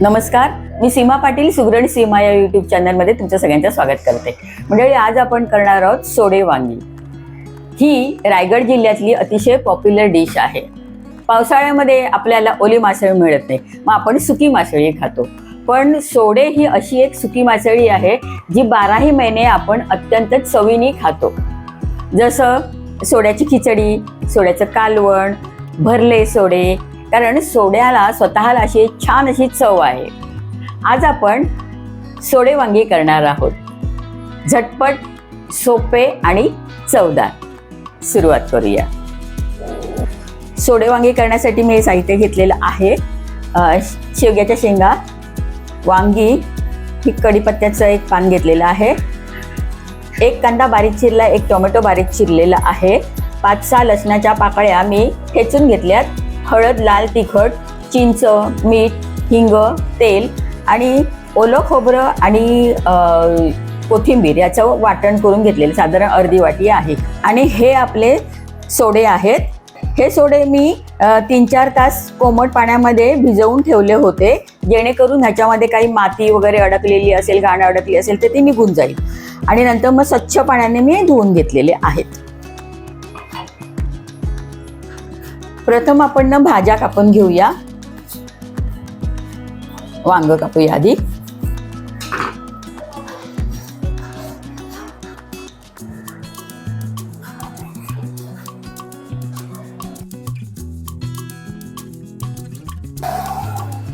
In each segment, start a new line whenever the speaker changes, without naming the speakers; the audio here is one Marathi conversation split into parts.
नमस्कार मी सीमा पाटील सुगरण सीमा या युट्यूब चॅनलमध्ये तुमच्या सगळ्यांचं स्वागत करते. म्हणजे आज आपण करणार आहोत सोडे वांगी. ही रायगड जिल्ह्यातली अतिशय पॉप्युलर डिश आहे. पावसाळ्यामध्ये आपल्याला ओली मासळी मिळत नाही. मग आपण सुकी मासळी खातो. पण सोडे ही अशी एक सुकी मासळी आहे जी बाराही महिने आपण अत्यंत चवीने खातो. जसं सोड्याची खिचडी सोड्याचं कालवण भरले सोडे कारण सोड्याला स्वतःला अशी छान अशी चव आहे. आज आपण सोडे वांगी करणार आहोत. झटपट सोपे आणि चवदार. सुरुवात करूया. सोडे वांगी करण्यासाठी मी हे साहित्य घेतलेलं आहे. शेवग्याच्या शेंगा वांगी ही कढीपत्त्याचं एक पान घेतलेलं आहे. एक कांदा बारीक चिरला एक टोमॅटो बारीक चिरलेला आहे. पाच सहा लसणाच्या पाकळ्या मी ठेचून घेतल्यात. हळद लाल तिखट चिंच मीठ हिंग तेल आणि ओलं खोबरं आणि कोथिंबीर याचं वाटण करून घेतलेलं साधारण अर्धी वाटी आहे. आणि हे आपले सोडे आहेत. हे सोडे मी तीन चार तास कोमट पाण्यामध्ये भिजवून ठेवले होते. जेणेकरून ह्याच्यामध्ये काही माती वगैरे अडकलेली असेल घाण अडकली असेल तर ती निघून जाईल. आणि नंतर मग स्वच्छ पाण्याने मी धुवून घेतलेले आहेत. प्रथम आपण ना भाज्या कापून घेऊया. वांग कापूया आधी.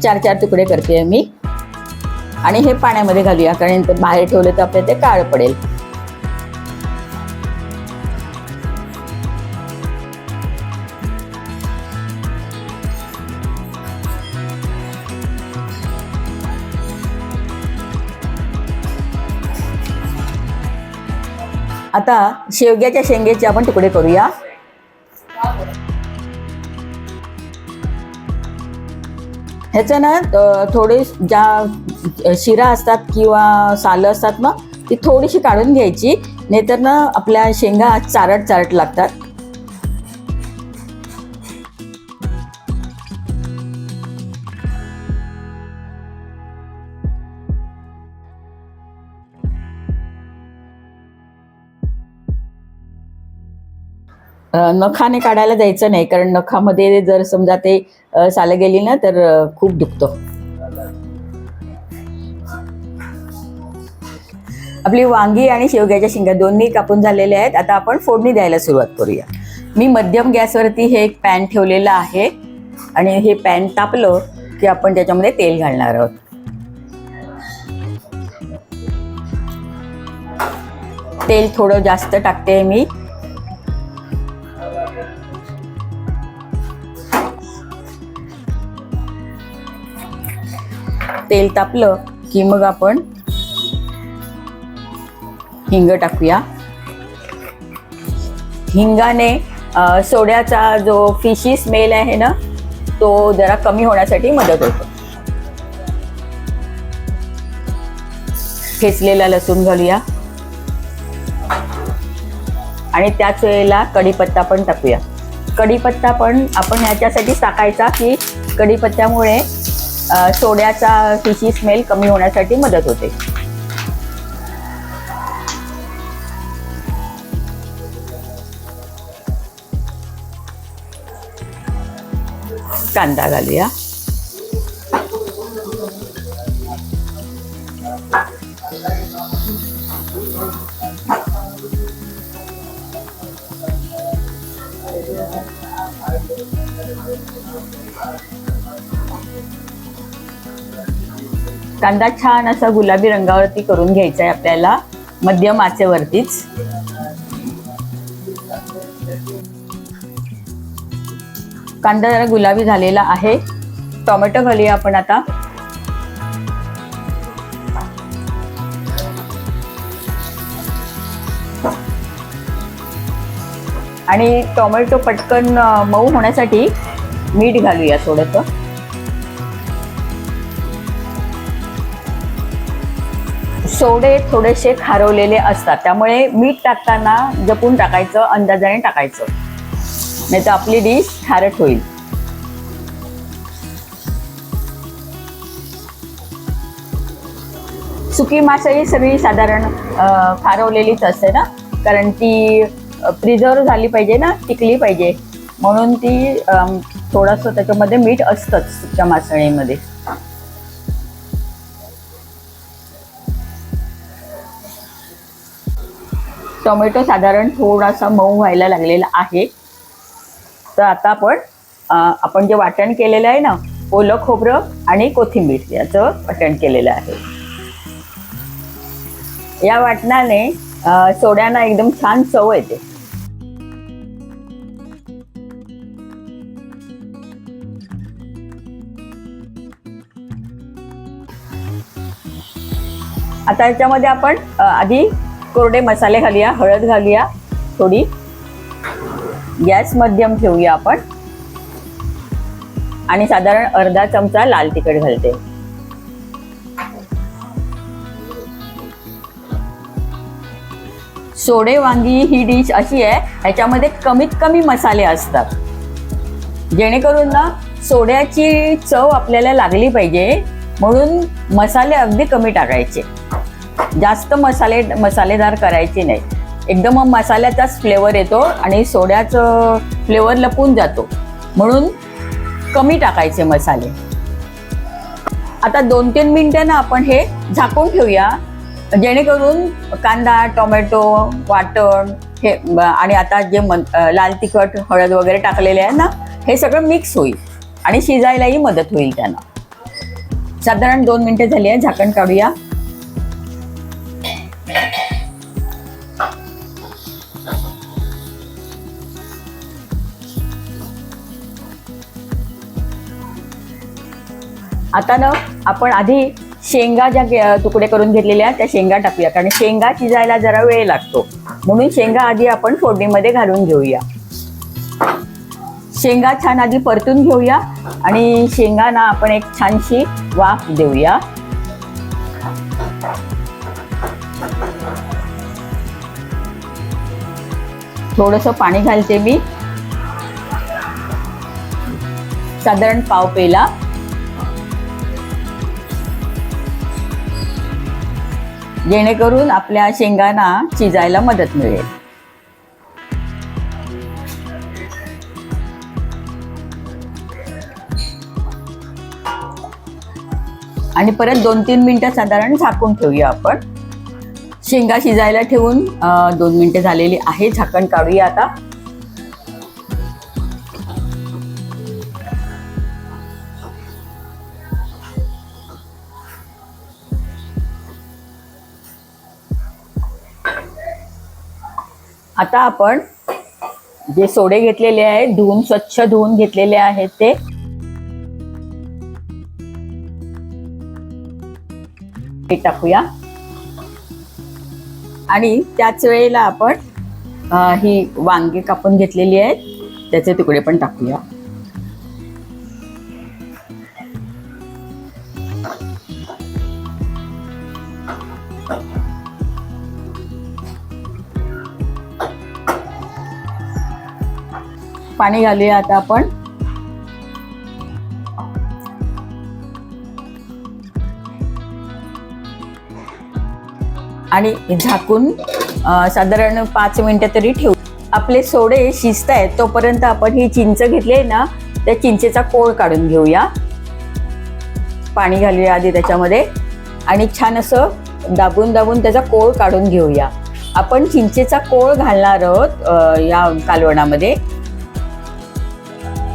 चार चार तुकडे करते मी. आणि हे पाण्यामध्ये घालूया कारण बाहेर ठेवलं तर आपल्याला ते काळ पडेल. आता शेवग्याच्या शेंगेचे आपण तुकडे करूया. ह्याचं ना थोडे ज्या शिरा असतात किंवा सालं असतात ना ती थोडीशी काढून घ्यायची. नाहीतर ना आपल्या शेंगा चारट चारट लागतात. नखाने काढायला जायचं नाही कारण नखामध्ये जर समजा ते अ, सालं गेली ना तर खूप दुखतं. आपली वांगी आणि शेवग्याच्या शेंगा दोन्ही कापून झालेल्या आहेत. आता आपण फोडणी द्यायला सुरुवात करूया. मी मध्यम गॅसवरती हे एक पॅन ठेवलेलं आहे आणि हे पॅन तापलं की आपण त्याच्यामध्ये तेल घालणार आहोत. तेल थोडं जास्त टाकते मी. तेल तापलं की मग आपण हिंग टाकूया. हिंगाने सोड्याचा जो फिशी स्मेल आहे ना तो जरा कमी होण्यासाठी मदत होतो. ठेचलेला लसूण घालूया. आणि त्याच वेळेला कढीपत्ता पण टाकूया. कढीपत्ता पण आपण ह्याच्यासाठी टाकायचा की कढीपत्त्यामुळे सोड्याचा फिशी स्मेल कमी होण्यासाठी मदत होते. कांदा घालूया. कांदा छान असा गुलाबी रंगावरती करून घ्यायचा आहे आपल्याला मध्यम आचेवरतीच. कांदा जरा गुलाबी झालेला आहे. टोमॅटो घालूया आपण आता. आणि टोमॅटो पटकन मऊ होण्यासाठी मीठ घालूया थोडंसं. सोडे थोडेसे खारवलेले असतात. त्यामुळे मीठ टाकताना जपून टाकायचं अंदाजाने टाकायचं. नाही तर आपली डिश खारट होईल. सुकी मासळी सगळी साधारण खारवलेलीच असते ना? कारण ती प्रिझर्व झाली पाहिजे ना? टिकली पाहिजे. म्हणून ती थोडंसं त्याच्यामध्ये मीठ असतंच सुक्या मासळीमध्ये. टोमॅटो साधारण थोडासा मऊ व्हायला लागलेला आहे. तर आता आपण आपण जे वाटण केलेलं आहे ना ओलं खोबरं आणि कोथिंबीर याचं वाटण केलेलं आहे. या वाटणाने सोड्यांना एकदम छान चव येते. आता याच्यामध्ये आपण आधी कोरडे मसाले घालूया हळद घालूया थोडी. गॅस मध्यम ठेवूया आपण. आणि साधारण अर्धा चमचा लाल तिखट घालते. सोडे वांगी ही डिश अशी आहे ह्याच्यामध्ये कमीत कमी मसाले असतात. जेणेकरून ना सोड्याची चव आपल्याला लागली पाहिजे म्हणून मसाले अगदी कमी टाकायचे. जास्त मसाले मसालेदार करायचे नाही. एकदम मसाल्याचाच फ्लेवर येतो आणि सोड्याचं फ्लेवर लपून जातो. म्हणून कमी टाकायचे मसाले. आता दोन तीन मिनिटं ना आपण हे झाकून ठेवूया. जेणेकरून कांदा टोमॅटो वाटण हे आणि आता जे मन लाल तिखट हळद वगैरे टाकलेले आहे ना हे सगळं मिक्स होईल आणि शिजायलाही मदत होईल त्यांना. साधारण दोन मिनटं झाली आहे झाकण काढूया. आता ना आपण आधी शेंगा ज्या तुकडे करून घेतलेल्या त्या शेंगा टाकूया. कारण शेंगा शिजायला जरा वेळ लागतो. म्हणून शेंगा आधी आपण फोडणीमध्ये घालून घेऊया. शेंगा छान आधी परतून घेऊया आणि शेंगा ना आपण एक छानशी वाफ देऊया. थोडस पाणी घालते मी. साधारण पाव पेला. जेणेकरून आपल्या शेंगांना शिजायला मदत मिळेल. आणि परत दोन तीन मिनिटं साधारण झाकून ठेवूया आपण. शेंगा शिजायला ठेवून दोन मिनिटं झालेली आहे झाकण काढूया आता. आता आपण जे सोडे घेतलेले आहेत धुवून स्वच्छ धुवून घेतलेले आहेत ते. हे टाकूया. आणि त्याच वेळेला आपण ही वांगे कापून घेतलेली आहेत त्याचे तुकडे पण टाकूया. पाणी घालूया आता आपण. आणि झाकून साधारण पाच मिनिटं तरी ठेवू. आपले सोडे शिजत आहेत तोपर्यंत आपण ही चिंच घेतली ना त्या चिंचेचा कोळ काढून घेऊया. पाणी घालूया आधी त्याच्यामध्ये. आणि छान असं दाबून दाबून त्याचा कोळ काढून घेऊया. आपण चिंचेचा कोळ घालणार आहोत या कालवणामध्ये.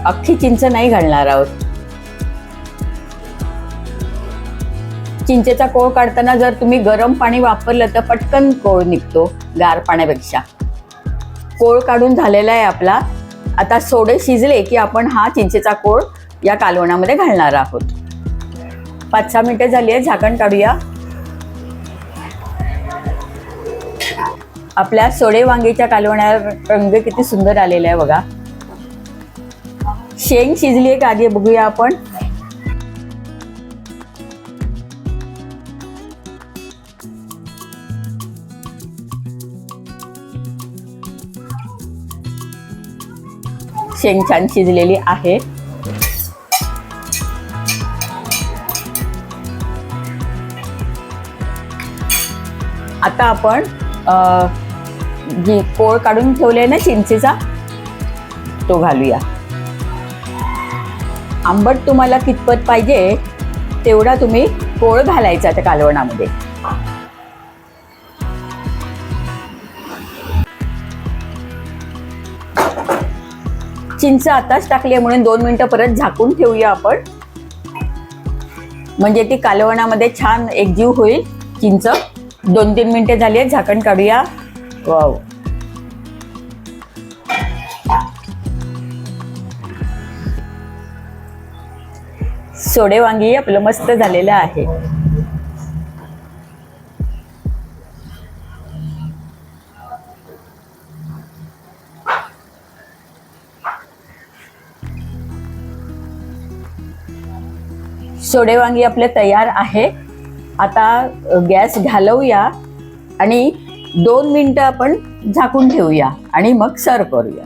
अख्खी चिंच नाही घालणार आहोत. चिंचेचा कोळ काढताना जर तुम्ही गरम पाणी वापरलं तर पटकन कोळ निघतो गार पाण्यापेक्षा. कोळ काढून झालेला आहे आपला. आता सोडे शिजले की आपण हा चिंचेचा कोळ या कालवणामध्ये घालणार आहोत. पाच सहा मिनिटे झाली आहे झाकण काढूया. आपल्या सोडे वांगीच्या कालवण्यावर रंग किती सुंदर आलेला आहे बघा. शेंग शिजली आहे का आधी बघूया आपण. शेंग छान शिजलेली आहे. आता आपण जी पोळ काढून ठेवले ना चिंचेचा तो घालूया. आंबट तुम्हाला कितपत पाहिजे तेवढा तुम्ही कोळ घालायचा त्या कालवणामध्ये. चिंच आताच टाकली आहे म्हणून दोन मिनिटं परत झाकून ठेवूया आपण. म्हणजे ती कालवणामध्ये छान एकजीव होईल. चिंच दोन तीन मिनिटे झाली आहेत झाकण काढूया. वाव. सोडे वांगी आपलं मस्त झालेलं आहे. सोडे वांगी आपले तयार आहे. आता गॅस घालवूया आणि दोन मिनिटं आपण झाकून ठेवूया आणि मग सर्व करूया.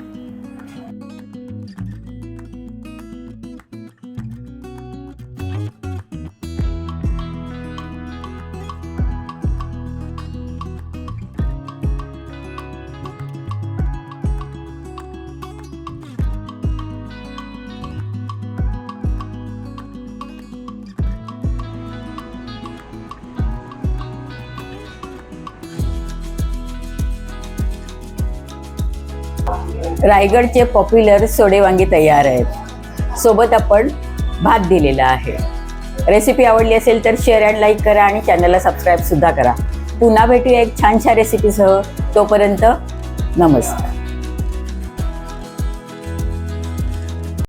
रायगडचे पॉप्युलर सोडे वांगी तयार आहेत. सोबत आपण भात दिलेला आहे. रेसिपी आवडली असेल तर शेअर अँड लाईक करा आणि चॅनलला सबस्क्राईबसुद्धा करा. पुन्हा भेटूया एक छानशा रेसिपीसह तोपर्यंत नमस्कार.